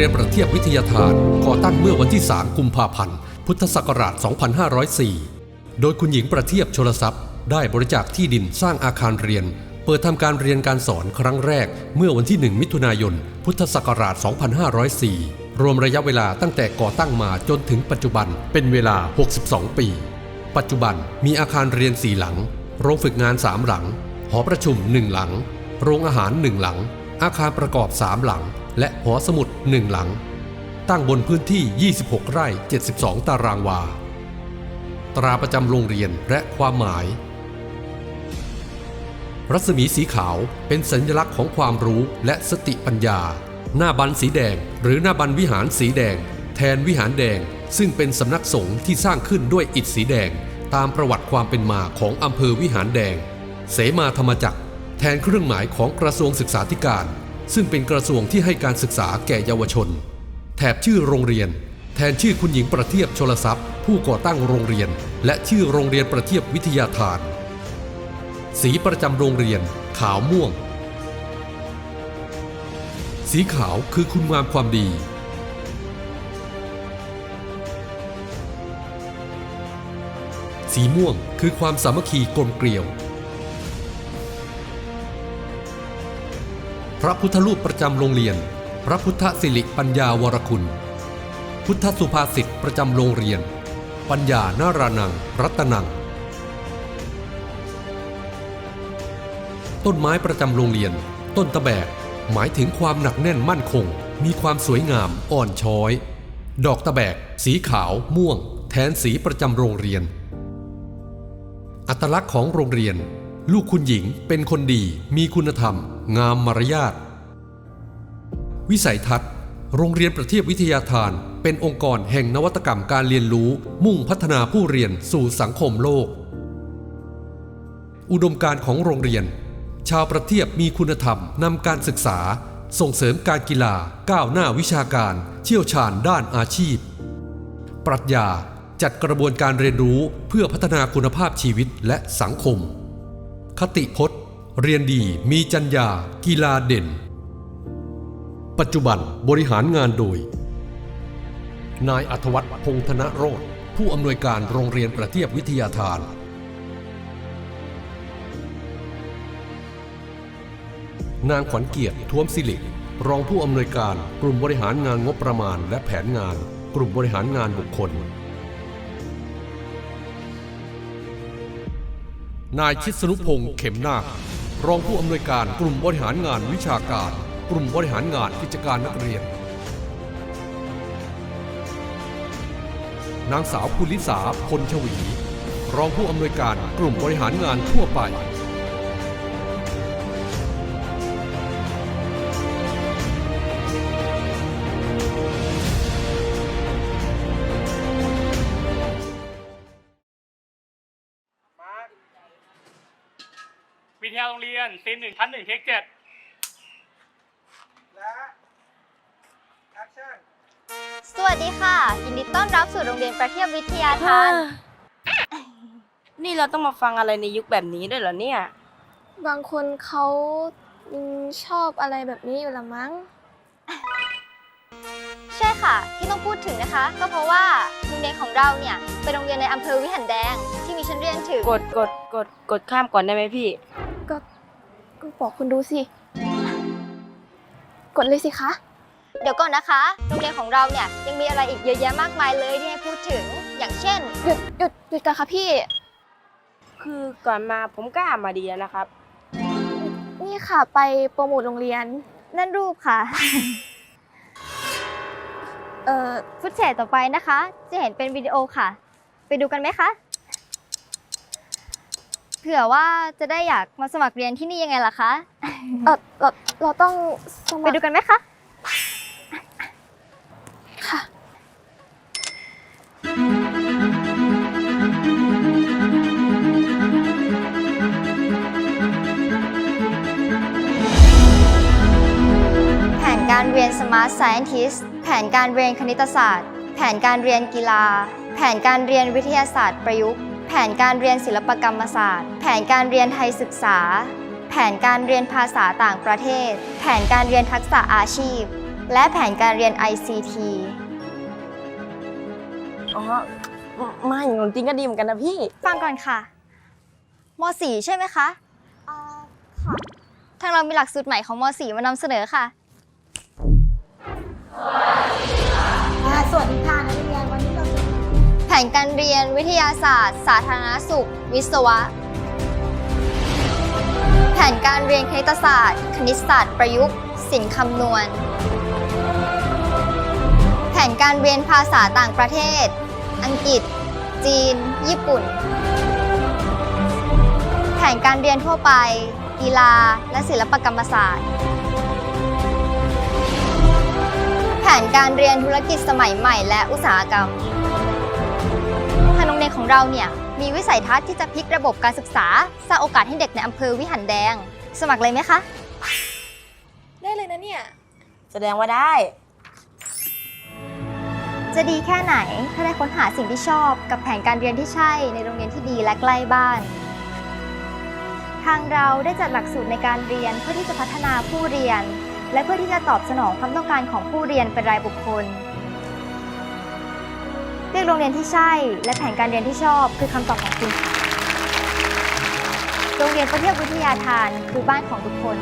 รียนประเทียบวิทยาทานก่อตั้งเมื่อวันที่ 3 กุมภาพันธ์ พุทธศักราช 2504 โดยคุณหญิงประเทียบชลทรัพย์ ได้บริจาคที่ดินสร้างอาคารเรียน เปิดทำการเรียนการสอนครั้งแรกเมื่อวันที่ 1 มิถุนายน พุทธศักราช 2504 รวมระยะเวลาตั้งแต่ก่อตั้งมาจนถึงปัจจุบันเป็นเวลา 62 ปี ปัจจุบันมีอาคารเรียน 4 หลัง โรงฝึกงาน 3 หลัง หอประชุม 1 หลัง โรงอาหาร 1 หลัง อาคารประกอบ 3 หลัง และหอสมุด1หลัง ตั้งบนพื้นที่ 26 ไร่ 72 ตารางวา ตราประจำโรงเรียนและความหมาย รัศมีสีขาวเป็นสัญลักษณ์ของความรู้และสติปัญญา หน้าบันสีแดง หรือหน้าบันวิหารสีแดง แทนวิหารแดง ซึ่งเป็นสำนักสงฆ์ที่สร้างขึ้นด้วยอิฐสีแดง ตามประวัติความเป็นมาของอำเภอวิหารแดง เสมาธรรมจักรแทนเครื่องหมายของกระทรวงศึกษาธิการ ซึ่งเป็นกระทรวงที่ให้การศึกษาแก่เยาวชน แถบชื่อโรงเรียน แทนชื่อคุณหญิงประเทียบชลทรัพย์ ผู้ก่อตั้งโรงเรียน และชื่อโรงเรียนประเทียบวิทยาทาน สีประจำโรงเรียน ขาวม่วง สีขาวคือคุณงามความดี สีม่วงคือความสามัคคีกลมเกลียว พระพุทธรูปประจำโรงเรียน พระพุทธสิริปัญญาวรคุณ พุทธสุภาษิตประจำโรงเรียน ปัญญานารานัง รัตนัง ต้นไม้ประจำโรงเรียน ต้นตะแบก หมายถึงความหนักแน่นมั่นคง มีความสวยงามอ่อนช้อย ดอกตะแบก สีขาว ม่วง แทนสีประจำโรงเรียน อัตลักษณ์ของโรงเรียน ลูกคุณหญิงเป็นคนดี มีคุณธรรม งามมารยาท วิสัยทัศน์ โรงเรียนประเทียบวิทยาทาน เป็นองค์กรแห่งนวัตกรรมการเรียนรู้ มุ่งพัฒนาผู้เรียนสู่สังคมโลก อุดมการของโรงเรียน ชาวประเทียบมีคุณธรรมนำการศึกษา ส่งเสริมการกีฬา ก้าวหน้าวิชาการ เชี่ยวชาญด้านอาชีพ ปรัชญาจัดกระบวนการเรียนรู้เพื่อพัฒนาคุณภาพชีวิตและสังคม คติพจน์ เรียนดีมีจรรยากีฬาเด่น ปัจจุบันบริหารงานโดย นายอัธวัฒน์พงธนโรธผู้อำนวยการโรงเรียนประเทียบวิทยาทาน นางขวัญเกียรติท้วมสิริรองผู้อำนวยการกลุ่มบริหารงานงบประมาณ และแผนงาน กลุ่มบริหารงานบุคคล นายชิดสนุพงษ์เข็มนาครองผู้อำนวยการกลุ่มบริหารงานวิชาการ กลุ่มบริหารงานกิจการนักเรียน นางสาวคุณลิสาพลชวี รองผู้อำนวยการกลุ่มบริหารงานทั่วไป วิทยาโรงเรียนซีนหนึ่งชั้นหนึ่งเทคเจ็ดและแอคชั่นสวัสดีค่ะ ยินดีต้อนรับสู่โรงเรียนประเทียบวิทยาทาน นี่เราต้องมาฟังอะไรในยุคแบบนี้ด้วยเหรอเนี่ย บางคนเขาอืมชอบอะไรแบบนี้อยู่ละมั้ง ใช่ค่ะ ที่ต้องพูดถึงนะคะ ก็เพราะว่าโรงเรียนของเราเนี่ยเป็นโรงเรียนในอำเภอวิหารแดง ที่มีชั้นเรียนถึงกดกดกดกดข้ามก่อนได้ไหมพี่ ก็ก็บอกคุณดูสิ กดเลยสิคะ เดี๋ยวก่อนนะคะ โรงเรียนของเราเนี่ยยังมีอะไรอีกเยอะแยะมากมายเลยที่ให้พูดถึง อย่างเช่น หยุดหยุดหยุดกันค่ะพี่ คือก่อนมาผมก็อ่านมาดีแล้วนะครับ นี่ค่ะไปโปรโมทโรงเรียน นั่นรูปค่ะ เอ่อ ฟุตแชร์ต่อไปนะคะ จะเห็นเป็นวิดีโอค่ะ ไปดูกันไหมคะ เผื่อว่าจะได้อยากมาสมัครเรียนที่นี่ยังไงล่ะคะเออเราเราต้องสไปมัครดูกันไหมคะค่ะแผนการเรียน Smart Scientist แผนการเรียนคณิตศาสตร์ แผนการเรียนกีฬา แผนการเรียนวิทยาศาสตร์ประยุกต์ แผนการเรียนศิลปกรรมศาสตร์ แผนการเรียนไทยศึกษา แผนการเรียนภาษาต่างประเทศ แผนการเรียนทักษะอาชีพ และแผนการเรียน ICT อ๋อไม่หนูจริงก็ดีเหมือนกันนะพี่ ฟังก่อนค่ะม .4 ใช่ไหมคะค่ะทางเรามีหลักสูตรใหม่ของม .4 มานำเสนอค่ะ สวัสดีค่ะ แผนการเรียนวิทยาศาสตร์ สาธารณสุข วิศวะ แผนการเรียนคณิตศาสตร์ คณิตศาสตร์ประยุกต์ศิลป์คำนวณ แผนการเรียนภาษาต่างประเทศ อังกฤษ จีน ญี่ปุ่น แผนการเรียนทั่วไป กีฬา และศิลปกรรมศาสตร์ แผนการเรียนธุรกิจสมัยใหม่และอุตสาหกรรม เรียนของเราเนี่ยมีวิสัยทัศน์ที่จะพลิกระบบการศึกษา สร้างโอกาสให้เด็กในอำเภอวิหารแดง สมัครเลยไหมคะ ได้เลยนะเนี่ย แสดงว่าได้ จะดีแค่ไหนถ้าได้ค้นหาสิ่งที่ชอบ กับแผนการเรียนที่ใช่ในโรงเรียนที่ดีและใกล้บ้าน ทางเราได้จัดหลักสูตรในการเรียนเพื่อที่จะพัฒนาผู้เรียน และเพื่อที่จะตอบสนองความต้องการของผู้เรียนเป็นรายบุคคลเลือกโรงเรียนที่ใช่ และแผนการเรียนที่ชอบ คือคำตอบของคุณค่ะ โรงเรียนประเทศวิทยาทานคือบ้านของทุกคน